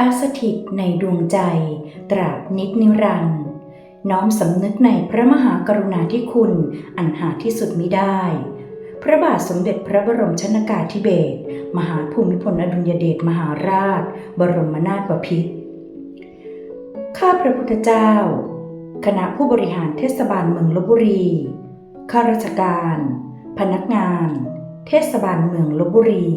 ท่าสถิตในดวงใจ ตราบนิจนิรันดร์น้อมสำนึกในพระมหากรุณาธิคุณอันหาที่สุดมิได้ พระบาทสมเด็จพระบรมชนากาธิเบศรมหาภูมิพลอดุลยเดชมหาราช บรมนาถบพิตรข้าพระพุทธเจ้า คณะผู้บริหารเทศบาลเมืองลบบุรี ข้าราชการ พนักงาน เทศบาลเมืองลบบุรี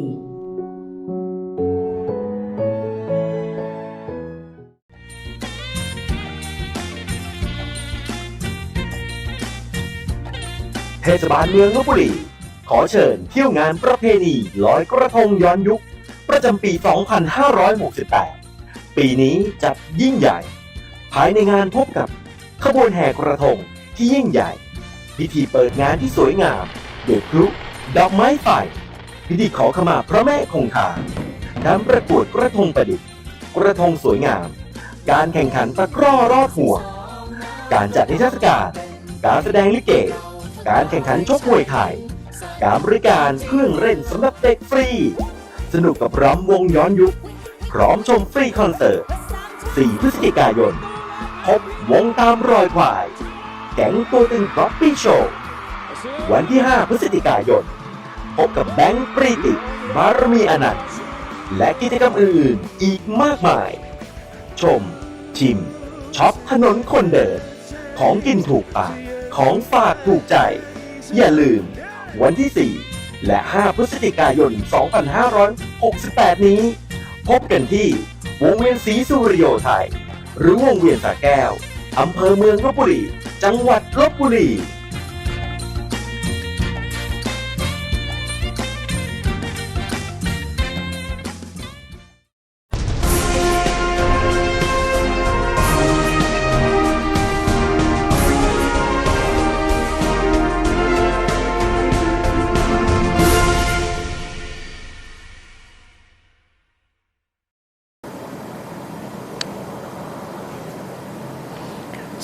เทศบาลเมืองลบบุรี ขอเชิญเที่ยวงานประเพณีลอยกระทงย้อนยุค ประจำปี 2568 ปีนี้จัดยิ่งใหญ่ ภายในงานพบกับ ขบวนแห่กระทงที่ยิ่งใหญ่ พิธีเปิดงานที่สวยงามด้วยพลุดอกไม้ไฟพิธีขอขมาพระแม่คงคาการประกวดกระทงประดิษฐ์ กระทงสวยงาม การแข่งขันตะกร้อรอดห่วงการจัดนิทรรศการ การแสดงลิเก การแข่งขันชกมวยไทย การบริการเครื่องเล่นสำหรับเด็กฟรี สนุกกับร้อมวงย้อนยุค พร้อมชมฟรีคอนเสิร์ต 4 พฤศจิกายน พบวงตามรอยควาย แก๊งตัวตึงก๊อปปี้โชว์วันที่ 5 พฤศจิกายน พบกับแบงค์ปรีติบารมีอนันต์ และกิจกรรมอื่นๆ อีกมากมาย ชม ชิมช็อปถนนคนเดิน ของกินถูกปาก ของฝากถูกใจ อย่าลืม วันที่ 4 และ 5 พฤศจิกายน 2568 นี้ พบกันที่วงเวียนสีสุริโยไทย หรือวงเวียนสาแก้วอำเภอเมืองลบบุรี จังหวัดลบบุรี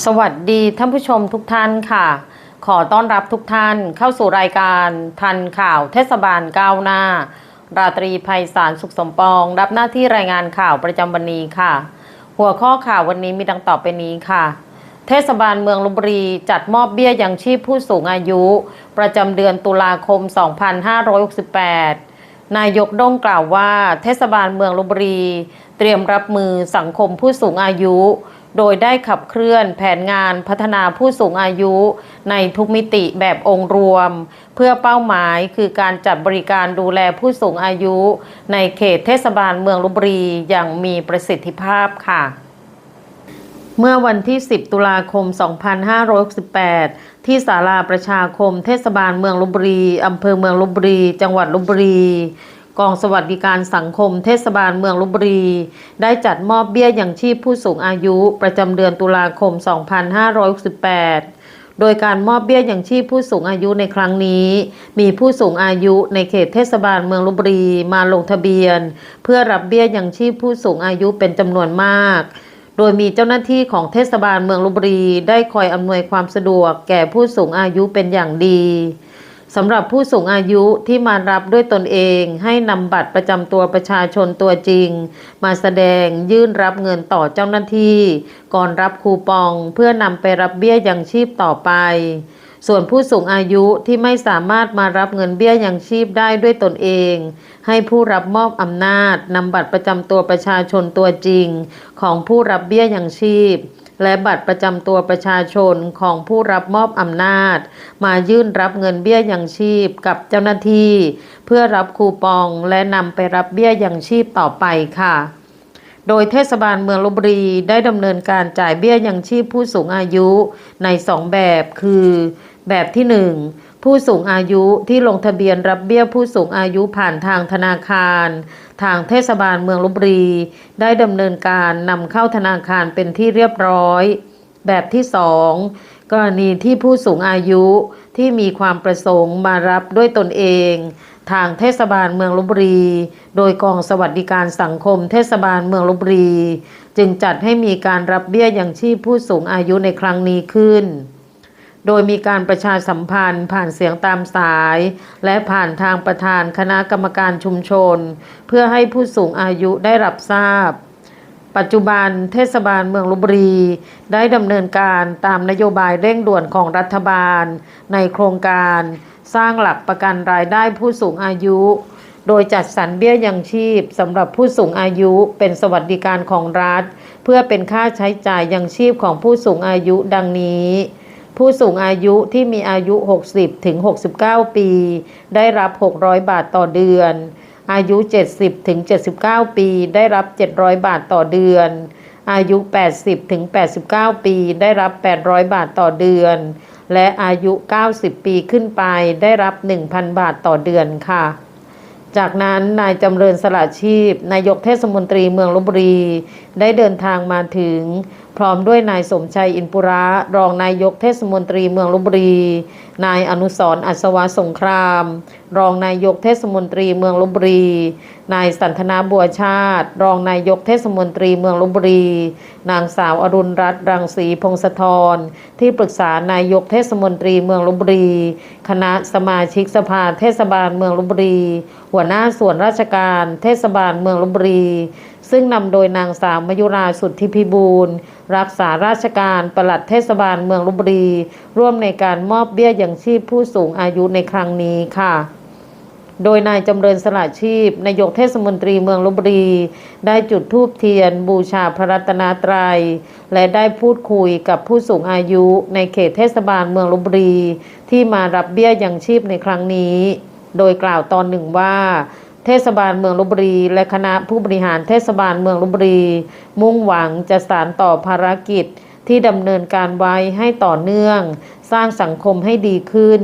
สวัสดีท่านผู้ชมทุกท่านค่ะ ขอต้อนรับทุกท่านเข้าสู่รายการทันข่าวเทศบาลก้าวหน้า ราตรีภัยสารสุขสมปอง รับหน้าที่รายงานข่าวประจำวันนี้ค่ะ หัวข้อข่าววันนี้มีดังต่อไปนี้ค่ะ เทศบาลเมืองลบบุรีจัดมอบเบี้ยยังชีพผู้สูงอายุ ประจำเดือนตุลาคม 2568 นายกด้งกล่าวว่า เทศบาลเมืองลบบุรี เตรียมรับมือสังคมผู้สูงอายุ โดยได้ขับเคลื่อนแผนงานพัฒนาผู้สูงอายุในทุกมิติแบบองค์รวม เพื่อเป้าหมายคือการจัดบริการดูแลผู้สูงอายุในเขตเทศบาลเมืองลบบุรีอย่างมีประสิทธิภาพค่ะเมื่อวันที่ 10 ตุลาคม 2568 ที่ศาลาประชาคมเทศบาลเมืองลบบุรี อำเภอเมืองลบบุรี จังหวัดลบบุรี กองสวัสดิการสังคมเทศบาลเมืองลบบุรี ได้จัดมอบเบี้ยอย่างชีพผู้สูงอายุประจำเดือนตุลาคม 2568 โดยการมอบเบี้ยอย่างชีพผู้สูงอายุในครั้งนี้ มีผู้สูงอายุในเขตเทศบาลเมืองลบบุรีมาลงทะเบียน เพื่อรับเบี้ยอย่างชีพผู้สูงอายุเป็นจำนวนมากโดยมีเจ้าหน้าที่ของเทศบาลเมืองลบบุรี ได้คอยอำนวยความสะดวกแก่ผู้สูงอายุเป็นอย่างดี สำหรับผู้สูงอายุที่มารับด้วยตนเอง ให้นำบัตรประจำตัวประชาชนตัวจริง มาแสดงยื่นรับเงินต่อเจ้าหน้าที่ ก่อนรับคูปองเพื่อนำไปรับเบี้ยยังชีพต่อไป ส่วนผู้สูงอายุที่ไม่สามารถมารับเงินเบี้ยยังชีพได้ด้วยตนเอง ให้ผู้รับมอบอำนาจนำบัตรประจำตัวประชาชนตัวจริง ของผู้รับเบี้ยยังชีพ และบัตรประจำตัวประชาชนของผู้รับมอบอำนาจ มายื่นรับเงินเบี้ยยังชีพกับเจ้าหน้าที่ เพื่อรับคูปองและนำไปรับเบี้ยยังชีพต่อไปค่ะโดยเทศบาลเมืองลบบุรีได้ดำเนินการจ่ายเบี้ยยังชีพผู้สูงอายุในสองแบบคือ แบบที่หนึ่งผู้สูงอายุที่ลงทะเบียนรับเบี้ยผู้สูงอายุผ่านทางธนาคาร ทางเทศบาลเมืองลบบุรี ได้ดำเนินการนำเข้าธนาคารเป็นที่เรียบร้อย แบบที่สองกรณีที่ผู้สูงอายุที่มีความประสงค์มารับด้วยตนเอง ทางเทศบาลเมืองลบบุรี โดยกองสวัสดิการสังคมเทศบาลเมืองลบบุรี จึงจัดให้มีการรับเบี้ยยังชีพผู้สูงอายุในครั้งนี้ขึ้น โดยมีการประชาสัมพันธ์ผ่านเสียงตามสาย และผ่านทางประธานคณะกรรมการชุมชน เพื่อให้ผู้สูงอายุได้รับทราบ ปัจจุบันเทศบาลเมืองลบบุรี ได้ดำเนินการตามนโยบายเร่งด่วนของรัฐบาล ในโครงการสร้างหลักประกันรายได้ผู้สูงอายุ โดยจัดสรรเบี้ยยังชีพสำหรับผู้สูงอายุเป็นสวัสดิการของรัฐ เพื่อเป็นค่าใช้จ่ายยังชีพของผู้สูงอายุดังนี้ ผู้สูงอายุที่มีอายุ 60ถึง69 ปี ได้รับ 600 บาทต่อเดือน อายุ 70ถึง79 ปี ได้รับ 700 บาทต่อเดือน อายุ 80ถึง89 ปี ได้รับ 800 บาทต่อเดือน และอายุ 90 ปีขึ้นไป ได้รับ 1,000 บาทต่อเดือนค่ะจากนั้นนายจำเริญสละชีพ นายกเทศมนตรีเมืองลบบุรี ได้เดินทางมาถึง พร้อมด้วยนายสมชัยอินปุระ รองนายกเทศมนตรีเมืองลบบุรี นายอนุสรอัศวะสงคราม รองนายกเทศมนตรีเมืองลบบุรี นายสันทนาบัวชาติ รองนายกเทศมนตรีเมืองลบบุรี นางสาวอรุณรัตน์รังสีพงศธร ที่ปรึกษานายกเทศมนตรีเมืองลบบุรี คณะสมาชิกสภาเทศบาลเมืองลบบุรี หัวหน้าส่วนราชการเทศบาลเมืองลบบุรี ซึ่งนำโดยนางสาวมยุราสุทธิพิบูลรักษาราชการปลัดเทศบาลเมืองลบบุรี ร่วมในการมอบเบี้ยยังชีพผู้สูงอายุในครั้งนี้ค่ะโดยนายจำเริญสละชีพนายกเทศมนตรีเมืองลบบุรี ได้จุดธูปเทียน บูชาพระรัตนตรัย และได้พูดคุยกับผู้สูงอายุในเขตเทศบาลเมืองลบบุรี ที่มารับเบี้ยยังชีพในครั้งนี้ โดยกล่าวตอนหนึ่งว่า เทศบาลเมืองลบบุรี และคณะผู้บริหารเทศบาลเมืองลบบุรี มุ่งหวังจะสานต่อภารกิจที่ดำเนินการไว้ให้ต่อเนื่อง สร้างสังคมให้ดีขึ้น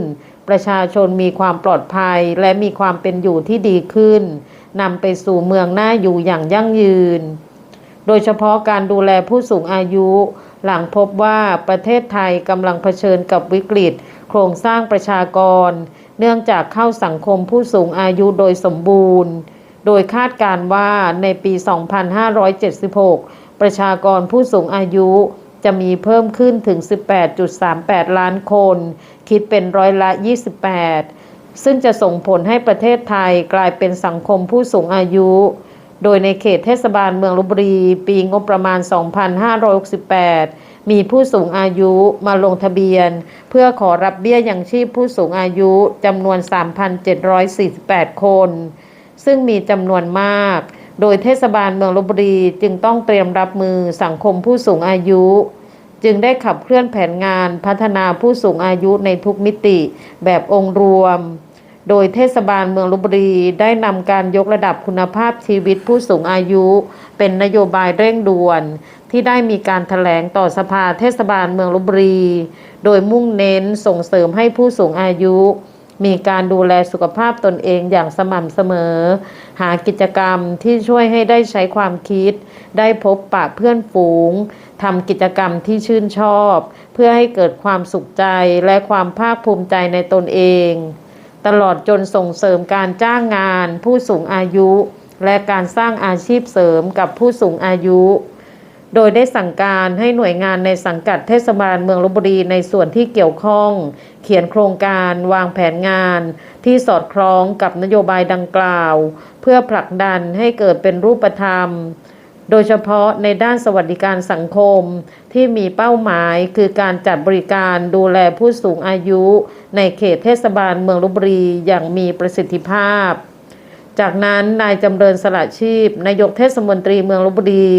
ประชาชนมีความปลอดภัยและมีความเป็นอยู่ที่ดีขึ้นนำไปสู่เมืองน่าอยู่อย่างยั่งยืน โดยเฉพาะการดูแลผู้สูงอายุ หลังพบว่าประเทศไทยกำลังเผชิญกับวิกฤต โครงสร้างประชากร เนื่องจากเข้าสังคมผู้สูงอายุโดยสมบูรณ์ โดยคาดการณ์ว่าในปี 2576 ประชากรผู้สูงอายุจะมีเพิ่มขึ้นถึง 18.38 ล้านคน คิดเป็นร้อยละ 28 ซึ่งจะส่งผลให้ประเทศไทยกลายเป็นสังคมผู้สูงอายุ โดยในเขตเทศบาลเมืองลบบุรี ปีงบประมาณ 2568 มีผู้สูงอายุมาลงทะเบียน เพื่อขอรับเบี้ยยังชีพผู้สูงอายุจำนวน 3,748 คน ซึ่งมีจำนวนมาก โดยเทศบาลเมืองลบบุรีจึงต้องเตรียมรับมือสังคมผู้สูงอายุ จึงได้ขับเคลื่อนแผนงานพัฒนาผู้สูงอายุในทุกมิติแบบองค์รวมโดยเทศบาลเมืองลบบุรีได้นำการยกระดับคุณภาพชีวิตผู้สูงอายุ เป็นนโยบายเร่งด่วน ที่ได้มีการถแถลงต่อสภาเทศบาลเมืองลบบุรี โดยมุ่งเน้นส่งเสริมให้ผู้สูงอายุ มีการดูแลสุขภาพตนเองอย่างสม่ำเสมอ หากิจกรรมที่ช่วยให้ได้ใช้ความคิด ได้พบปะเพื่อนฝูงทำกิจกรรมที่ชื่นชอบ เพื่อให้เกิดความสุขใจและความภาคภูมิใจในตนเอง ตลอดจนส่งเสริมการจ้างงาน ผู้สูงอายุ และการสร้างอาชีพเสริมกับผู้สูงอายุ โดยได้สั่งการให้หน่วยงานในสังกัดเทศบาลเมืองลบบุรีในส่วนที่เกี่ยวข้อง เขียนโครงการวางแผนงาน ที่สอดคล้องกับนโยบายดังกล่าว เพื่อผลักดันให้เกิดเป็นรูปธรรม โดยเฉพาะในด้านสวัสดิการสังคม ที่มีเป้าหมายคือการจัดบริการดูแลผู้สูงอายุ ในเขตเทศบาลเมืองลบบุรีอย่างมีประสิทธิภาพ จากนั้นนายจำเริญสละชีพนายกเทศมนตรีเมืองลบบุรี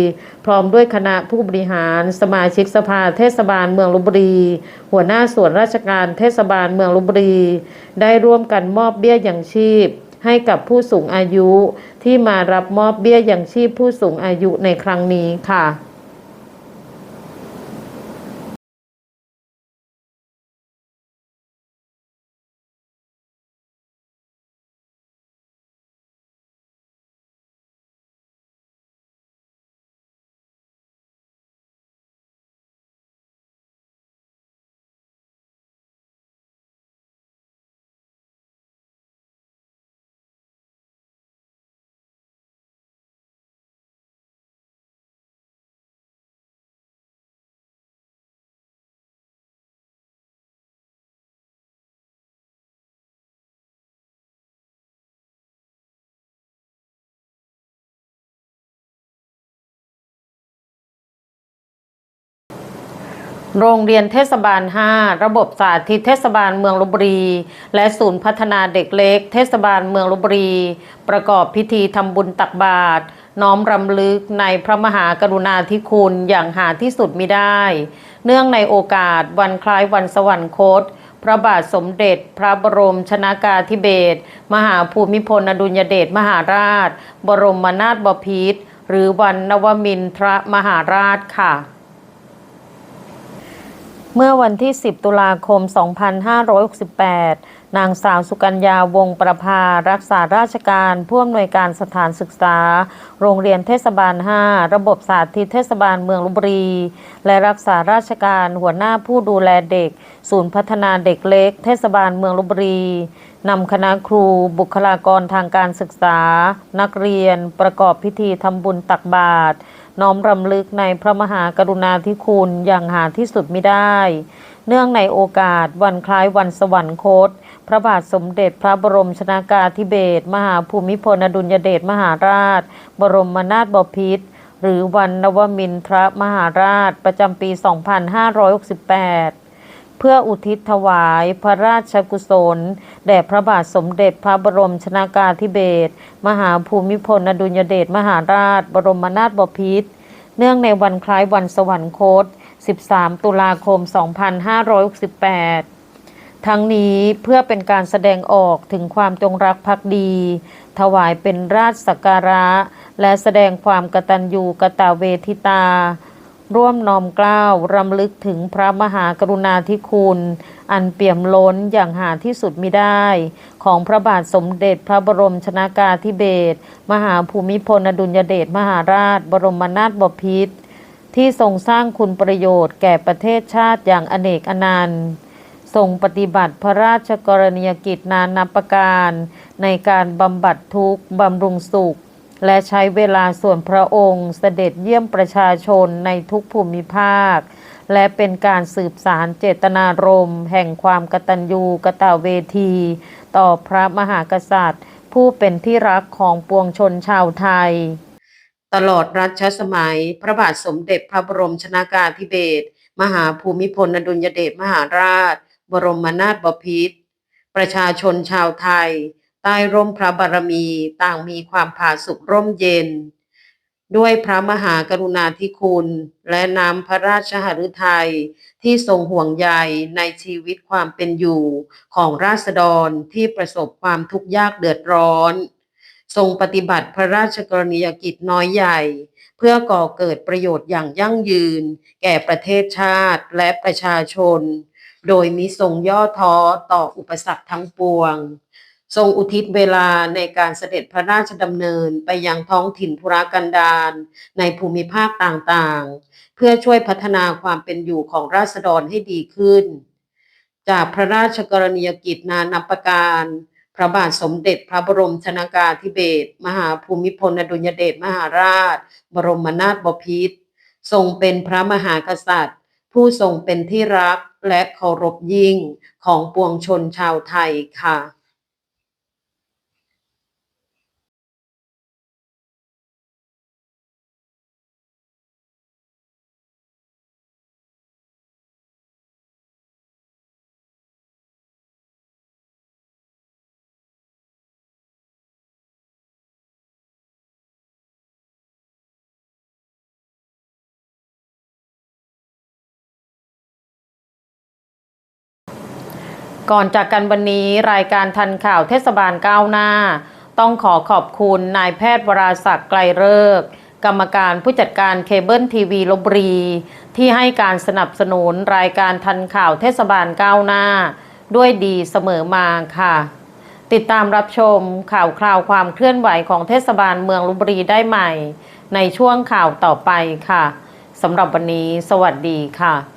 พร้อมด้วยคณะผู้บริหาร สมาชิกสภาเทศบาลเมืองลบบุรี หัวหน้าส่วนราชการเทศบาลเมืองลบบุรี ได้ร่วมกันมอบเบี้ยยังชีพ ให้กับผู้สูงอายุที่มารับมอบเบี้ยยังชีพผู้สูงอายุในครั้งนี้ค่ะ โรงเรียนเทศบาล 5 ระบบสาธิตเทศบาลเมืองลบบุรี และศูนย์พัฒนาเด็กเล็ก เทศบาลเมืองลบบุรี ประกอบพิธีทำบุญตักบาตรน้อมรำลึกในพระมหากรุณาธิคุณอย่างหาที่สุดมิได้ เนื่องในโอกาสวันคล้ายวันสวรรคต พระบาทสมเด็จ พระบรมชนากาธิเบศรมหาภูมิพลอดุลยเดชมหาราช บรมนาถบพิตรหรือวันนวมินทรมหาราชค่ะ เมื่อวันที่ 10 ตุลาคม 2568 นางสาวสุกัญญาวงประภา รักษาราชการผู้อำนวยการสถานศึกษา โรงเรียนเทศบาล 5 ระบบสาธิตเทศบาลเมืองลบบุรี และรักษาราชการหัวหน้าผู้ดูแลเด็ก ศูนย์พัฒนาเด็กเล็ก เทศบาลเมืองลบบุรีนำคณะครูบุคลากรทางการศึกษา นักเรียนประกอบพิธีทำบุญตักบาตร น้อมรำลึกในพระมหากรุณาธิคุณอย่างหาที่สุดไม่ได้ เนื่องในโอกาสวันคล้ายวันสวรรคต พระบาทสมเด็จพระบรมชนากาธิเบศรมหาภูมิพลอดุลยเดชมหาราช บรมนาถบพิตรหรือวันนวมินทรมหาราชประจำปี 2568 เพื่ออุทิศถวายพระราชกุศล แด่พระบาทสมเด็จพระบรมชนากาธิเบศรมหาภูมิพลอดุลยเดชมหาราช บรมนาถบพิตรเนื่องในวันคล้ายวันสวรรคต 13 ตุลาคม 2568 ทั้งนี้เพื่อเป็นการแสดงออกถึงความจงรักภักดี ถวายเป็นราชสักการะ และแสดงความกตัญญูกตเวทิตา ร่วมน้อมเกล้าวรำลึกถึงพระมหากรุณาธิคุณ อันเปี่ยมล้นอย่างหาที่สุดมิได้ ของพระบาทสมเด็จพระบรมชนากาธิเบศรมหาภูมิพลอดุลยเดชมหาราช บรมนาถบพิตรที่ทรงสร้างคุณประโยชน์แก่ประเทศชาติอย่างอเนกอนันต์ทรงปฏิบัติพระราชกรณียกิจนานาประการ ในการบำบัดทุกข์บำรุงสุข และใช้เวลาส่วนพระองค์เสด็จเยี่ยมประชาชนในทุกภูมิภาค และเป็นการสืบสารเจตนารมณ์ แห่งความกตัญญูกตเวที ต่อพระมหากษัตริย์ ผู้เป็นที่รักของปวงชนชาวไทย ตลอดรัชสมัย พระบาทสมเด็จพระบรมชนากาธิเบศรมหาภูมิพลอดุลยเดชมหาราช บรมนาถบพิตรประชาชนชาวไทย ใต้ร่มพระบารมีต่างมีความผาสุกร่มเย็น ด้วยพระมหากรุณาธิคุณ และน้ำพระราชหฤทัยที่ทรงห่วงใยในชีวิตความเป็นอยู่ของราษฎรที่ประสบความทุกข์ยากเดือดร้อน ทรงปฏิบัติพระราชกรณียกิจน้อยใหญ่ เพื่อก่อเกิดประโยชน์อย่างยั่งยืน แก่ประเทศชาติและประชาชน โดยมิทรงย่อท้อต่ออุปสรรคทั้งปวง ทรงอุทิศเวลาในการเสด็จพระราชดำเนินไปยังท้องถิ่นธุรกันดารในภูมิภาคต่างๆ เพื่อช่วยพัฒนาความเป็นอยู่ของราษฎรให้ดีขึ้น จากพระราชกรณียกิจนานับประการ พระบาทสมเด็จพระบรมชนากาธิเบศรมหาภูมิพลอดุลยเดชมหาราช บรมนาถบพิตรทรงเป็นพระมหากษัตริย์ ผู้ทรงเป็นที่รักและเคารพยิ่งของปวงชนชาวไทยค่ะ ก่อนจากกันวันนี้รายการทันข่าวเทศบาลก้าวหน้า ต้องขอขอบคุณนายแพทย์วราศักดิ์ไกลเลิกษ์กรรมการผู้จัดการเคเบิลทีวีลบบุรี ที่ให้การสนับสนุนรายการทันข่าวเทศบาลก้าวหน้า ด้วยดีเสมอมาค่ะ ติดตามรับชมข่าวคราวความเคลื่อนไหวของเทศบาลเมืองลบบุรีได้ใหม่ ในช่วงข่าวต่อไปค่ะสำหรับวันนี้ สวัสดีค่ะ